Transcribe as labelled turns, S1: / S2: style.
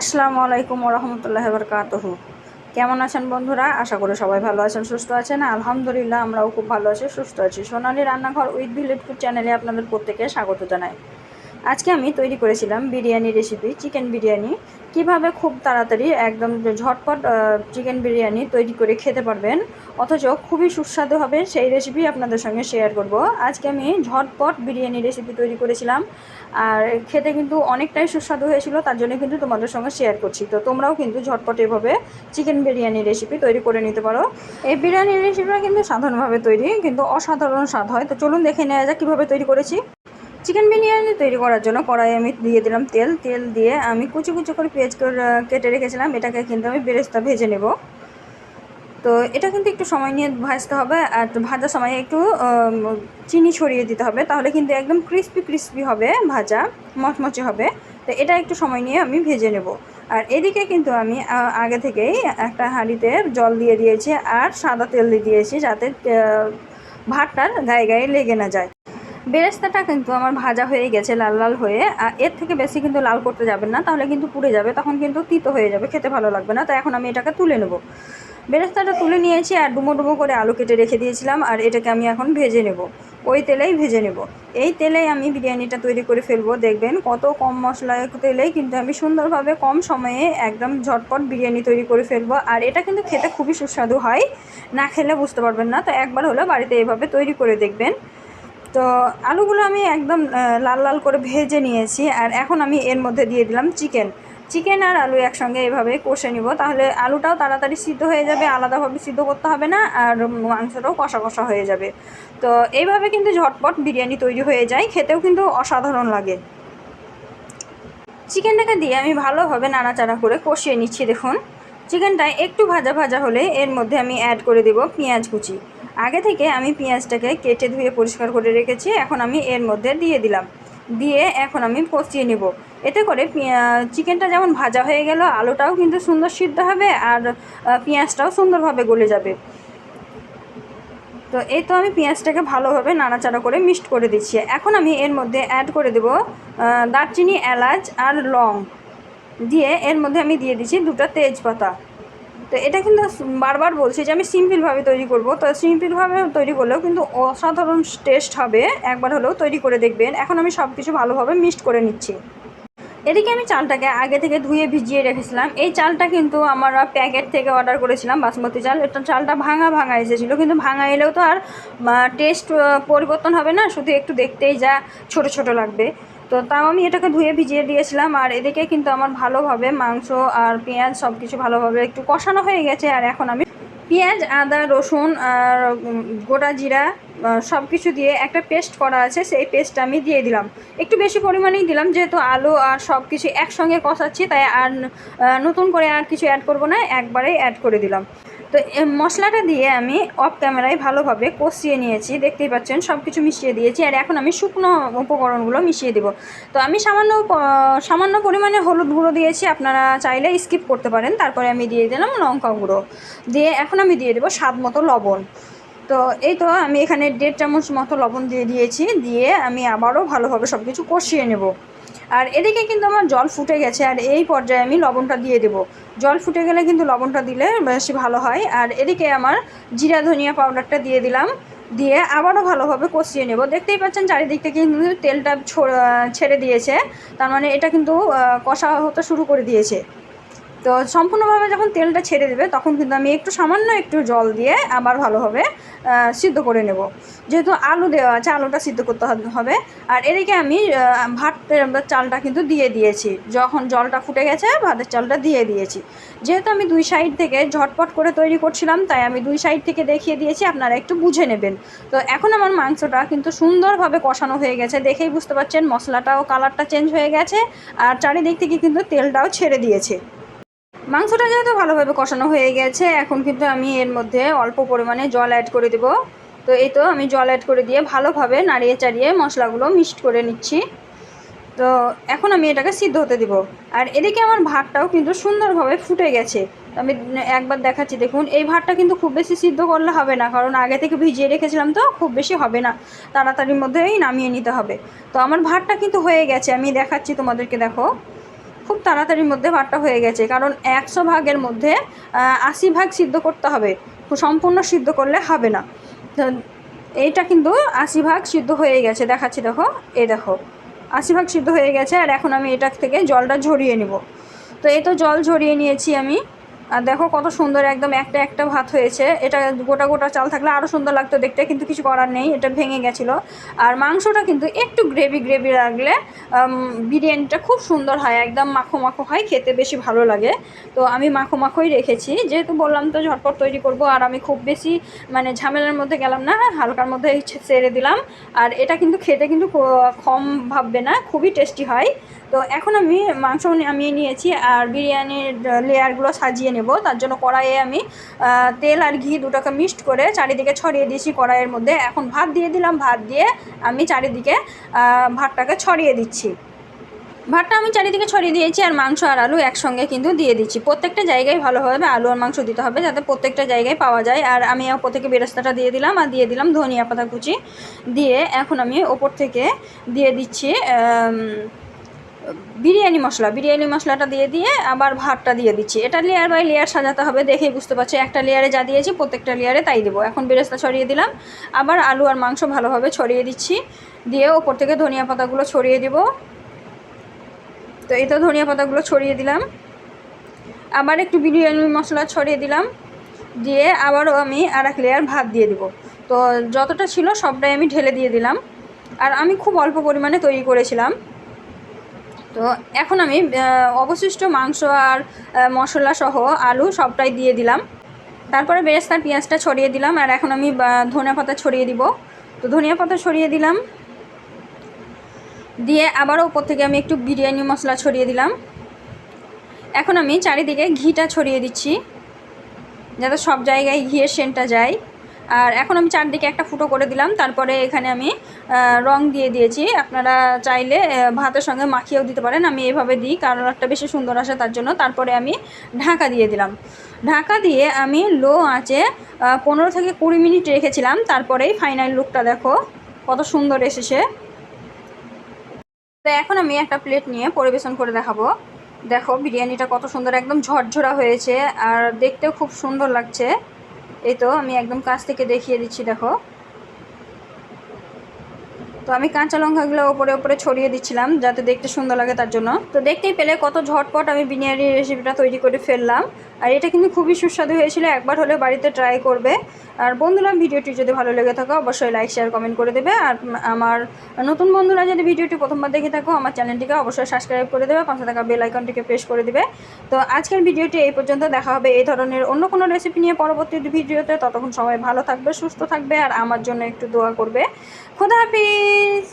S1: আসসালামু আলাইকুম রহমতুল্লাহ বরকাতহ। কেমন আছেন বন্ধুরা? আশা করি সবাই ভালো আছেন, সুস্থ আছেন। আলহামদুলিল্লাহ, আমরাও খুব ভালো আছি, সুস্থ আছি। সোনালি রান্নাঘর উইথ ভিলেট ফুড চ্যানেলে আপনাদের প্রত্যেকে স্বাগত জানাই। আজকে আমি তৈরি করেছিলাম বিরিয়ানি রেসিপি চিকেন বিরিয়ানি। কীভাবে খুব তাড়াতাড়ি একদম ঝটপট চিকেন বিরিয়ানি তৈরি করে খেতে পারবেন, অথচ খুবই সুস্বাদু হবে সেই রেসিপি আপনাদের সঙ্গে শেয়ার করব। আজকে আমি ঝটপট বিরিয়ানি রেসিপি তৈরি করেছিলাম, আর খেতে কিন্তু অনেকটাই সুস্বাদু হয়েছিল, তার জন্য কিন্তু তোমাদের সঙ্গে শেয়ার করছি। তো তোমরাও কিন্তু ঝটপট এভাবে চিকেন বিরিয়ানি রেসিপি তৈরি করে নিতে পারো। এই বিরিয়ানি রেসিপিটা কিন্তু সাধারণভাবে তৈরি, কিন্তু অসাধারণ স্বাদ হয়। তো চলুন দেখে নেওয়া যাক কীভাবে তৈরি করেছি। চিকেন বিরিয়ানি তৈরি করার জন্য কড়াই আমি দিয়ে দিলাম তেল। তেল দিয়ে আমি কুচি কুচি করে পেঁয়াজ কেটে রেখেছিলাম। এটাকে কিন্তু আমি বেরেস্তা ভেজে নেব। তো এটা কিন্তু একটু সময় নিয়ে ভাজতে হবে আর ভাজার সময় একটু চিনি ছড়িয়ে দিতে হবে। তাহলে কিন্তু একদম ক্রিস্পি ক্রিস্পি হবে ভাজা, মচমচে হবে। তো এটা একটু সময় নিয়ে আমি ভেজে নেব। আর এদিকে কিন্তু আমি আগে থেকেই একটা হাঁড়িতে জল দিয়ে দিয়েছি আর সাদা তেল দিয়ে দিয়েছি যাতে ভাতটার গায়ে গায়ে লেগে না যায়। বেরেস্তাটা কিন্তু আমার ভাজা হয়ে গেছে, লাল লাল হয়ে। এর থেকে বেশি কিন্তু লাল করতে যাবেন না, তাহলে কিন্তু পুড়ে যাবে, তখন কিন্তু তিতো হয়ে যাবে, খেতে ভালো লাগবে না। তো এখন আমি এটাকে তুলে নেব। বেরেস্তাটা তুলে নিয়েছি আর ডুমো ডুমো করে আলু কেটে রেখে দিয়েছিলাম, আর এটাকে আমি এখন ভেজে নেব। ওই তেলেই ভেজে নেব। এই তেলেই আমি বিরিয়ানিটা তৈরি করে ফেলব। দেখবেন কত কম মশলা তেলেই কিন্তু আমি সুন্দরভাবে কম সময়ে একদম ঝটপট বিরিয়ানি তৈরি করে ফেলব। আর এটা কিন্তু খেতে খুবই সুস্বাদু হয়, না খেলে বুঝতে পারবেন না। তো একবার হলো বাড়িতে এভাবে তৈরি করে দেখবেন। তো আলুগুলো আমি একদম লাল লাল করে ভেজে নিয়েছি আর এখন আমি এর মধ্যে দিয়ে দিলাম চিকেন। চিকেন আর আলু একসঙ্গে এভাবে কষে নিব, তাহলে আলুটাও তাড়াতাড়ি সিদ্ধ হয়ে যাবে, আলাদাভাবে সিদ্ধ করতে হবে না আর মাংসটাও কষা কষা হয়ে যাবে। তো এইভাবে কিন্তু ঝটপট বিরিয়ানি তৈরি হয়ে যায়, খেতেও কিন্তু অসাধারণ লাগে। চিকেনটাকে দিয়ে আমি ভালোভাবে নাড়াচাড়া করে কষিয়ে নিচ্ছি, দেখুন। চিকেনটা একটু ভাজা ভাজা হলে এর মধ্যে আমি অ্যাড করে দেব পেঁয়াজ কুচি। আগে থেকে আমি পেঁয়াজটাকে কেটে ধুয়ে পরিষ্কার করে রেখেছি, এখন আমি এর মধ্যে দিয়ে দিলাম। দিয়ে এখন আমি কষিয়ে নেব। এতে করে চিকেনটা যেমন ভাজা হয়ে গেল, আলুটাও কিন্তু সুন্দর সিদ্ধ হবে আর পেঁয়াজটাও সুন্দরভাবে গলে যাবে। তো এই তো আমি পেঁয়াজটাকে ভালোভাবে নাড়াচাড়া করে মিক্সড করে দিচ্ছি। এখন আমি এর মধ্যে অ্যাড করে দেব দারচিনি, এলাচ আর লং। দিয়ে এর মধ্যে আমি দিয়ে দিচ্ছি দুটো তেজপাতা। তো এটা কিন্তু বারবার বলছি যে আমি সিম্পলভাবে তৈরি করব। তো সিম্পলভাবে তৈরি করলেও কিন্তু অসাধারণ টেস্ট হবে। একবার হলেও তৈরি করে দেখবেন। এখন আমি সব কিছু ভালোভাবে মিক্সড করে নিচ্ছি। এদিকে আমি চালটাকে আগে থেকে ধুয়ে ভিজিয়ে রেখেছিলাম। এই চালটা কিন্তু আমরা প্যাকেট থেকে অর্ডার করেছিলাম বাসমতি চাল। এটা চালটা ভাঙা ভাঙা এসেছিল। কিন্তু ভাঙা এলেও তো আর টেস্ট পরিবর্তন হবে না। শুধু একটু দেখতেই যা ছোট ছোট লাগবে। তো তাও আমি এটাকে ধুয়ে ভিজিয়ে দিয়েছিলাম, আর এদিকে কিন্তু আমার ভালোভাবে মাংস আর পেঁয়াজ সব কিছু ভালোভাবে একটু কষানো হয়ে গেছে, আর এখন আমি পেঁয়াজ, আদা, রসুন আর গোটা জিরা সব কিছু দিয়ে একটা পেস্ট করা আছে, সেই পেস্ট আমি দিয়ে দিলাম। একটু বেশি পরিমাণেই দিলাম, যেহেতু আলু আর সব কিছু একসঙ্গে কষাচ্ছি, তাই আর নতুন করে আর কিছু অ্যাড করব না, একবারেই অ্যাড করে দিলাম। তো মশলাটা দিয়ে আমি অফ ক্যামেরায় ভালোভাবে কষিয়ে নিয়েছি। দেখতেই পাচ্ছেন সব কিছু মিশিয়ে দিয়েছি। আর এখন আমি শুকনো উপকরণগুলো মিশিয়ে দেবো। তো আমি সামান্য সামান্য পরিমাণে হলুদ গুঁড়ো দিয়েছি। আপনারা চাইলে স্কিপ করতে পারেন। তারপরে আমি দিয়ে দিলাম লঙ্কা গুঁড়ো। দিয়ে এখন আমি দিয়ে দেবো স্বাদ মতো লবণ। তো, এই তো আমি এখানে দেড় চামচ মতো লবণ দিয়ে দিয়েছি। দিয়ে আমি আবারও ভালোভাবে সব কিছু কষিয়ে নেব। আর এদিকে কিন্তু আমার জল ফুটে গেছে, আর এই পর্যায়ে আমি লবণটা দিয়ে দেবো। জল ফুটে গেলে কিন্তু লবণটা দিলে বেশি ভালো হয়। আর এদিকে আমার জিরা ধনিয়া পাউডারটা দিয়ে দিলাম, দিয়ে আবারও ভালোভাবে কষিয়ে নেব। দেখতেই পাচ্ছেন চারিদিক থেকে কিন্তু তেলটা ছেড়ে দিয়েছে। তার মানে এটা কিন্তু কষা হতে শুরু করে দিয়েছে। তো সম্পূর্ণভাবে যখন তেলটা ছেড়ে দেবে, তখন কিন্তু আমি একটু সামান্য একটু জল দিয়ে আবার ভালোভাবে সিদ্ধ করে নেব। যেহেতু আলু দেওয়া আছে, আলুটা সিদ্ধ করতে হবে। আর এদিকে আমি ভাত চালটা কিন্তু দিয়ে দিয়েছি। যখন জলটা ফুটে গেছে, ভাতের চালটা দিয়ে দিয়েছি। যেহেতু আমি দুই সাইড থেকে ঝটপট করে তৈরি করছিলাম, তাই আমি দুই সাইড থেকে দেখিয়ে দিয়েছি, আপনারা একটু বুঝে নেবেন। তো এখন আমার মাংসটা কিন্তু সুন্দরভাবে কষানো হয়ে গেছে, দেখেই বুঝতে পারছেন মশলাটাও, কালারটা চেঞ্জ হয়ে গেছে, আর চারিদিক থেকে কিন্তু তেলটাও ছেড়ে দিয়েছে। মাংসটা যেহেতু ভালোভাবে কষানো হয়ে গেছে, এখন কিন্তু আমি এর মধ্যে অল্প পরিমাণে জল অ্যাড করে দেব। তো এই তো আমি জল অ্যাড করে দিয়ে ভালোভাবে নাড়িয়ে চাড়িয়ে মশলাগুলো মিক্সড করে নিচ্ছি। তো এখন আমি এটাকে সিদ্ধ হতে দিব। আর এদিকে আমার ভাতটাও কিন্তু সুন্দরভাবে ফুটে গেছে। আমি একবার দেখাচ্ছি, দেখুন, এই ভাতটা কিন্তু খুব বেশি সিদ্ধ করলে হবে না, কারণ আগে থেকে ভিজিয়ে রেখেছিলাম তো, খুব বেশি হবে না। তাড়াতাড়ির মধ্যেই নামিয়ে নিতে হবে। তো আমার ভাতটা কিন্তু হয়ে গেছে, আমি দেখাচ্ছি তোমাদেরকে, দেখো। খুব তাড়াতাড়ির মধ্যে ভাতটা হয়ে গেছে, কারণ একশো ভাগের মধ্যে আশি ভাগ সিদ্ধ করতে হবে, সম্পূর্ণ সিদ্ধ করলে হবে না। এইটা কিন্তু আশি ভাগ সিদ্ধ হয়ে গেছে, দেখাচ্ছি দেখো এ দেখো, আশি ভাগ সিদ্ধ হয়ে গেছে, আর এখন আমি এটা থেকে জলটা ঝরিয়ে নেব। তো এই তো জল ঝরিয়ে নিয়েছি আমি আর দেখো কত সুন্দর একদম একটা একটা ভাত হয়েছে। এটা গোটা গোটা চাল থাকলে আরও সুন্দর লাগতো দেখতে, কিন্তু কিছু করার নেই, এটা ভেঙে গেছিল। আর মাংসটা কিন্তু একটু গ্রেভি গ্রেভি রাখলে বিরিয়ানিটা খুব সুন্দর হয়, একদম মাখো মাখো হয়, খেতে বেশি ভালো লাগে। তো আমি মাখো মাখোই রেখেছি, যেহেতু বললাম তো ঝটপট তৈরি করব, আর আমি খুব বেশি মানে ঝামেলার মধ্যে গেলাম না, হালকার মধ্যে ছেড়ে দিলাম। আর এটা কিন্তু খেতে কিন্তু কম ভাববে না, খুবই টেস্টি হয়। তো এখন আমি মাংস নামিয়ে নিয়েছি আর বিরিয়ানির লেয়ারগুলো সাজিয়ে নেব। তার জন্য কড়াইয়ে আমি তেল আর ঘি দুটোকে মিক্সড করে চারিদিকে ছড়িয়ে দিয়েছি কড়াইয়ের মধ্যে। এখন ভাত দিয়ে দিলাম। ভাত দিয়ে আমি চারিদিকে ভাতটাকে ছড়িয়ে দিচ্ছি। ভাতটা আমি চারিদিকে ছড়িয়ে দিয়েছি আর মাংস আর আলু একসঙ্গে কিন্তু দিয়ে দিচ্ছি। প্রত্যেকটা জায়গায় ভালোভাবে আলু আর মাংস দিতে হবে যাতে প্রত্যেকটা জায়গায় পাওয়া যায়। আর আমি ওপর থেকে বেরেস্তাটা দিয়ে দিলাম আর দিয়ে দিলাম ধনিয়া পাতা কুচি। দিয়ে এখন আমি ওপর থেকে দিয়ে দিচ্ছি বিরিয়ানি মশলা, বিরিয়ানি মশলাটা দিয়ে দিয়ে আবার ভাতটা দিয়ে দিচ্ছি। এটা লেয়ার বাই লেয়ার সাজাতে হবে, দেখেই বুঝতে পারছি, একটা লেয়ারে যা দিয়েছি প্রত্যেকটা লেয়ারে তাই দেবো। এখন বেরেস্তা ছড়িয়ে দিলাম, আবার আলু আর মাংস ভালোভাবে ছড়িয়ে দিচ্ছি, দিয়ে ওপর থেকে ধনিয়া পাতাগুলো ছড়িয়ে দিব। তো এই তো ধনিয়া পাতাগুলো ছড়িয়ে দিলাম। আবার একটু বিরিয়ানি মশলা ছড়িয়ে দিলাম, দিয়ে আবারও আমি আর এক লেয়ার ভাত দিয়ে দিব। তো যতটা ছিল সবটাই আমি ঢেলে দিয়ে দিলাম। আর আমি খুব অল্প পরিমাণে তৈরি করেছিলাম। তো এখন আমি অবশিষ্ট মাংস আর মশলা সহ আলু সবটাই দিয়ে দিলাম। তারপরে বেরেস্তার পেঁয়াজটা ছড়িয়ে দিলাম আর এখন আমি ধনিয়া পাতা ছড়িয়ে দিব। তো ধনিয়া পাতা ছড়িয়ে দিলাম। দিয়ে আবারও ওপর থেকে আমি একটু বিরিয়ানি মশলা ছড়িয়ে দিলাম। এখন আমি চারিদিকে ঘিটা ছড়িয়ে দিচ্ছি, যাতে সব জায়গায় ঘিয়ের সেন্টটা যায়। আর এখন আমি চারদিকে একটা ফুটো করে দিলাম। তারপরে এখানে আমি রং দিয়ে দিয়েছি। আপনারা চাইলে ভাতের সঙ্গে মাখিয়েও দিতে পারেন। আমি এভাবে দিই, কারণ একটা বেশি সুন্দর আসে তার জন্য। তারপরে আমি ঢাকা দিয়ে দিলাম। ঢাকা দিয়ে আমি লো আঁচে পনেরো থেকে কুড়ি মিনিট রেখেছিলাম। তারপরেই ফাইনাল লুকটা দেখো, কত সুন্দর এসেছে। তো এখন আমি একটা প্লেট নিয়ে পরিবেশন করে দেখাবো। দেখো, বিরিয়ানিটা কত সুন্দর, একদম ঝরঝরা হয়েছে। আর দেখতেও খুব সুন্দর লাগছে। এই তো, আমি একদম কাছ থেকে দেখিয়ে দিচ্ছি, দেখো। তো আমি কাঁচা লঙ্কাগুলো ওপরে ওপরে ছড়িয়ে দিচ্ছিলাম, যাতে দেখতে সুন্দর লাগে তার জন্য। তো দেখতেই পেলে কত ঝটপট আমি বিরিয়ানির রেসিপিটা তৈরি করে ফেললাম। আর এটা কিন্তু খুবই সুস্বাদু হয়েছিল, একবার হলে বাড়িতে ট্রাই করবে। আর বন্ধুরা, ভিডিওটি যদি ভালো লেগে থাকে, অবশ্যই লাইক শেয়ার কমেন্ট করে দেবে। আর আমার নতুন বন্ধুরা যদি ভিডিওটি প্রথমবার দেখে থাকো, আমার চ্যানেলটিকে অবশ্যই সাবস্ক্রাইব করে দেবে। পাশে থাকা বেল আইকনটিকে প্রেস করে দেবে। তো আজকের ভিডিওটি এই পর্যন্ত, দেখা হবে এই ধরনের অন্য কোনো রেসিপি নিয়ে পরবর্তী ভিডিওতে। ততক্ষণ সবাই ভালো থাকবে, সুস্থ থাকবে, আর আমার জন্য একটু দোয়া করবে। খোদা হাফিজ!